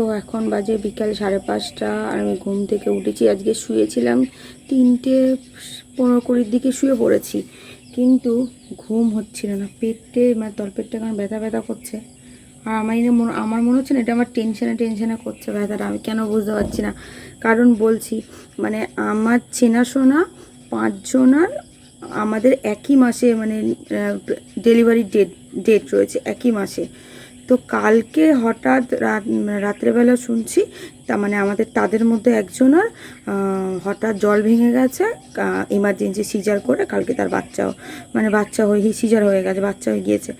তো এখন বাজে বিকাল সাড়ে পাঁচটা আর আমি ঘুম থেকে উঠেছি। আজকে শুয়েছিলাম তিনটে পনেরো কুড়ির দিকে শুয়ে পড়েছি। কিন্তু ঘুম হচ্ছিল না পেটে মানে তলপেটটা কেমন ব্যথা ব্যথা করছে। আর আমার মনে আমার মনে হচ্ছে না এটা আমার টেনশানে টেনশানে করছে ব্যথাটা, আমি কেন বুঝতে পারছি না। কারণ বলছি মানে আমার চেনাশোনা পাঁচজনার আমাদের একই মাসে মানে ডেলিভারি ডেট ডেট রয়েছে, একই মাসে। তো কালকে হঠাৎ রাত, রাত্রেবেলা শুনছি, তা মানে আমাদের, তাদের মধ্যে একজনের হঠাৎ জল ভেঙে গেছে ইমার্জেন্সি সিজার করে কালকে তার বাচ্চাও মানে বাচ্চা হয়ে সিজার হয়ে গেছে, বাচ্চা হয়ে গিয়েছে।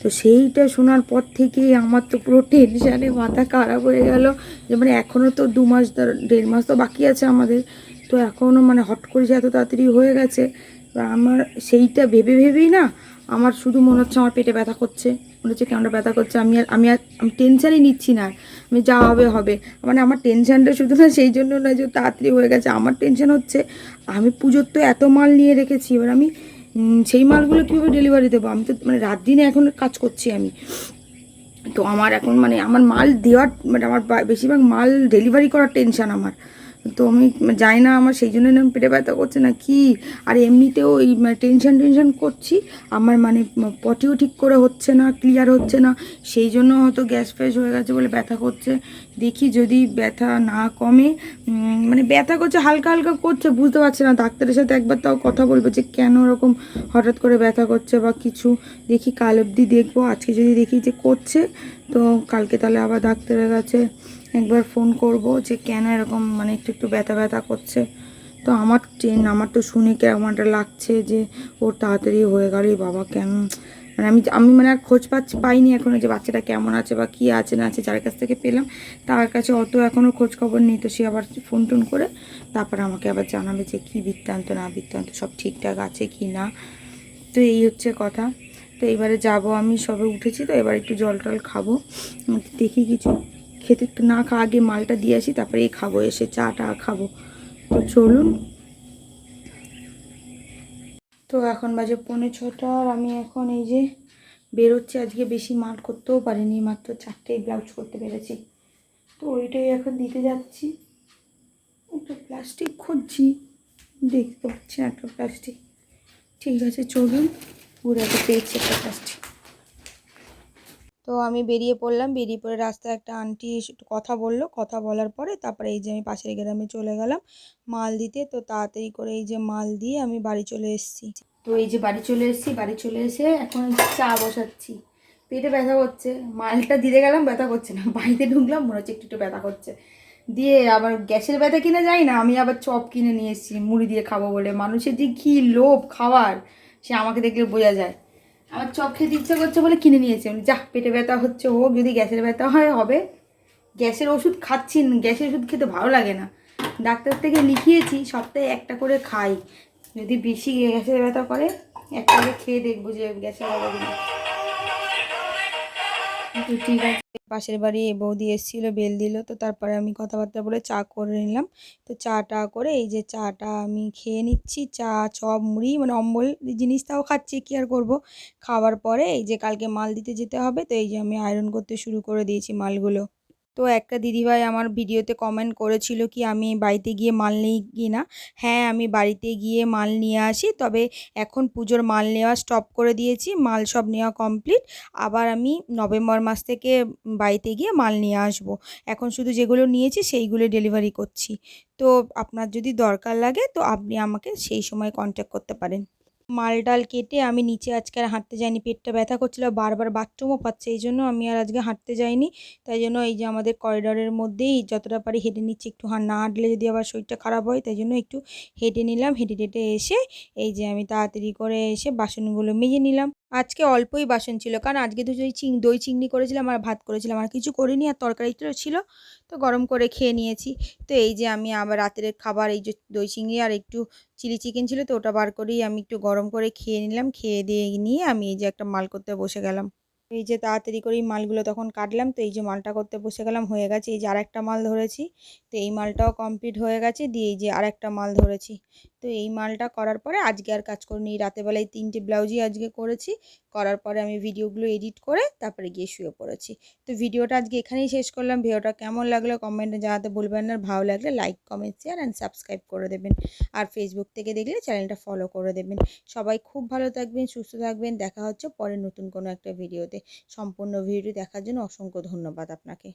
তো সেইটা শোনার পর থেকেই আমার তো পুরো টেনশানে মাথা খারাপ হয়ে গেল। যে মানে এখনও তো দু মাস দেড় মাস তো বাকি আছে আমাদের। তো এখনও মানে হট করে যে এত তাড়াতাড়ি হয়ে গেছে আমার সেইটা ভেবে ভেবেই না, আমার শুধু মনে হচ্ছে আমার পেটে ব্যথা করছে। মনে হচ্ছে কেমনটা ব্যথা করছে, আমি আর আমি আর, আমি টেনশানই নিচ্ছি না। আমি যা হবে হবে। মানে আমার টেনশানটা শুধু না, সেই জন্য না যে তাড়াতাড়ি হয়ে গেছে, আমার টেনশন হচ্ছে, আমি পুজোর তো এত মাল নিয়ে রেখেছি, এবার আমি সেই মালগুলো কীভাবে ডেলিভারি দেবো? আমি তো মানে রাত দিনে এখন কাজ করছি আমি। তো আমার এখন মানে আমার মাল দেওয়ার মানে আমার বেশিরভাগ মাল ডেলিভারি করার টেনশন আমার। তো আমি জানি না আমার সেই জন্য না পেটে ব্যথা করছে না, কি? আর এমনিতেও এই টেনশন টেনশন করছি, আমার মানে পটিও ঠিক করে হচ্ছে না ক্লিয়ার হচ্ছে না, সেই জন্য হয়তো গ্যাস ফ্যাস হয়ে গেছে বলে ব্যথা করছে। দেখি যদি ব্যথা না কমে মানে ব্যথা করছে, হালকা হালকা করছে, বুঝতে পারছি না, ডাক্তারের সাথে একবার তাও কথা বলব যে কেন ওরকম হঠাৎ করে ব্যথা করছে বা কিছু। দেখি কাল অবধি দেখব, আজকে যদি দেখি যে করছে, তো কালকে তাহলে আবার ডাক্তারের কাছে একবার ফোন করব যে কেন এরকম মানে একটু একটু ব্যথা ব্যথা করছে। তো আমার ট্রেন আমার তো শুনে কেমন একটা লাগছে যে ওর তাড়াতাড়ি হয়ে গেল বাবা কেন? মানে আমি আমি মানে আর খোঁজ পাচ্ছি, পাইনি এখনও যে বাচ্চাটা কেমন আছে বা কী আছে, না আছে, যার কাছ থেকে পেলাম। তার কাছে অত এখনও খোঁজ খবর নেই, তো সে আবার ফোন টোন করে তারপর আমাকে আবার জানাবে যে কী বৃত্তান্ত, না বৃত্তান্ত, সব ঠিকঠাক আছে কি না? তো এই হচ্ছে কথা। তো এবারে যাব আমি, সবে উঠেছি, তো এবার একটু জল টল খাব। দেখি কিছু। খেতে না খা আগে মালটা দিয়ে আসি তারপরে এই খাব, এসে চাটা খাব। তো চলুন। তো এখন বাজে পৌনে ছটা, আর আমি এখন এই যে বেরোচ্ছি। আজকে বেশি মাল করতেও পারিনি, মাত্র চারটেই ব্লাউজ করতে পেরেছি। তো ওইটাই এখন দিতে যাচ্ছি। একটু প্লাস্টিক খুঁজছি, দেখতে পাচ্ছি না একটা প্লাস্টিক। ঠিক আছে, চলুন। পুরো একটা পেয়েছি একটা প্লাস্টিক। তো আমি বেরিয়ে পড়লাম, বেরিয়ে পড়ে রাস্তায় একটা আন্টি কথা বলল। কথা বলার পরে তারপরে এই যে আমি পাশের গ্রামে চলে গেলাম মাল দিতে। তো তাড়াতাড়ি করে এই যে মাল দিয়ে আমি বাড়ি চলে এসেছি। তো এই যে বাড়ি চলে এসেছি, বাড়ি চলে এসে এখন চা বসাচ্ছি। পেটে ব্যথা করছে। মালটা দিতে গেলাম, ব্যথা করছে না। বাড়িতে ঢুকলাম, মনে হচ্ছে একটু একটু ব্যথা করছে। দিয়ে আবার গ্যাসের ব্যথা কিনে যাই না, আমি আবার চপ কিনে নিয়ে এসেছি, মুড়ি দিয়ে খাব বলে। মানুষের যে কী লোভ খাওয়ার সে আমাকে দেখলে বোঝা যায়। আমার চপ খেতে ইচ্ছে করছে বলে কিনে নিয়েছি। আমি যা পেটে ব্যথা হচ্ছে হোক, যদি গ্যাসের ব্যথা হয়, হবে। গ্যাসের ওষুধ খাচ্ছি, গ্যাসের ওষুধ খেতে ভালো লাগে না। ডাক্তার থেকে লিখিয়েছি, সপ্তাহে একটা করে খাই। যদি বেশি গ্যাসের ব্যথা করে, একটা করে খেয়ে দেখব যে গ্যাসের ব্যথা কিনা। ঠিক আছে। পাশের বাড়ি বৌদি এসেছিল, বেল দিল। তো তারপরে আমি কথাবার্তা বলে চা করে নিলাম। তো চাটা করে এই যে চাটা আমি খেয়ে নিচ্ছি। চা, চপ, মুড়ি মানে অম্বল জিনিসটাও খাচ্ছি, কি আর করব? খাওয়ার পরে এই যে কালকে মাল দিতে যেতে হবে, তো এই যে আমি আয়রন করতে শুরু করে দিয়েছি মালগুলো। তো একটা দিদিভাই আমার ভিডিওতে কমেন্ট করেছিল কি, আমি বাড়িতে গিয়ে মাল নিই কি না? হ্যাঁ আমি বাড়িতে গিয়ে মাল নিয়ে আসি, তবে এখন পুজোর মাল নেওয়া স্টপ করে দিয়েছি, মাল সব নেওয়া কমপ্লিট আবার আমি নভেম্বর মাস থেকে বাড়িতে গিয়ে মাল নিয়ে আসব। এখন শুধু যেগুলো নিয়েছি, সেইগুলো ডেলিভারি করছি। তো আপনার যদি দরকার লাগে, তো আপনি আমাকে সেই সময় কন্ট্যাক্ট করতে পারেন। মাল ডাল কেটে আমি নিচে আজকে আর হাঁটতে যাইনি, পেটটা ব্যথা করছিল, বারবার বাথরুমও পাচ্ছে, এই জন্য আমি আর আজকে হাঁটতে যাইনি। তাই জন্য এই যে আমাদের করিডরের মধ্যেই যতটা পারি হেঁটে নিচ্ছি, একটু না হাঁটলে যদি আবার শরীরটা খারাপ হয়, তাই জন্য একটু হেঁটে নিলাম হেঁটে হেঁটে এসে এই যে আমি তাড়াতাড়ি করে এসে বাসনগুলো মেজে নিলাম। আজকে অল্পই বাসন ছিল। কারণ আজকে তো ওই চিং, দই চিংড়ি করেছিলাম, আর ভাত করেছিলাম, আর কিছু করিনি, আর তরকারিটা ছিল। তো গরম করে খেয়ে নিয়েছি। তো এই যে আমি আবার রাতের খাবার, এই যে দই চিংড়ি আর একটু চিলি চিকেন ছিল, তো ওটা বার করেই আমি একটু গরম করে খেয়ে নিলাম। খেয়ে দিয়ে নিয়ে আমি এই যে একটা মাল করতে বসে গেলাম। এই যে তাড়াতাড়ি করেই মালগুলো তখন কাটলাম, তো এই যে মালটা করতে বসে গেলাম, হয়ে গেছে। এই যে আরেকটা মাল ধরেছি, তো এই মালটাও কমপ্লিট হয়ে গেছে। দিয়ে এই যে আরেকটা মাল ধরেছি। তো এই মালটা করার পরে আজকে আর কাজ করিনি। রাতেবেলায় তিনটে ব্লাউজই আজকে করেছি। করার পরে আমি ভিডিওগুলো এডিট করে তারপরে গিয়ে শুয়ে পড়েছি। তো ভিডিওটা আজকে এখানেই শেষ করলাম। ভিডিওটা কেমন লাগল কমেন্টে জানাতে ভুলবেন না। ভালো লাগলে like comment share and subscribe করে দেবেন। আর ফেসবুক থেকে দেখলে চ্যানেলটা ফলো করে দেবেন। সবাই খুব ভালো থাকবেন, সুস্থ থাকবেন। দেখা হচ্ছে পরে নতুন কোনো একটা ভিডিওতে। সম্পূর্ণ ভিডিও দেখার জন্য অসংখ্য ধন্যবাদ আপনাকে।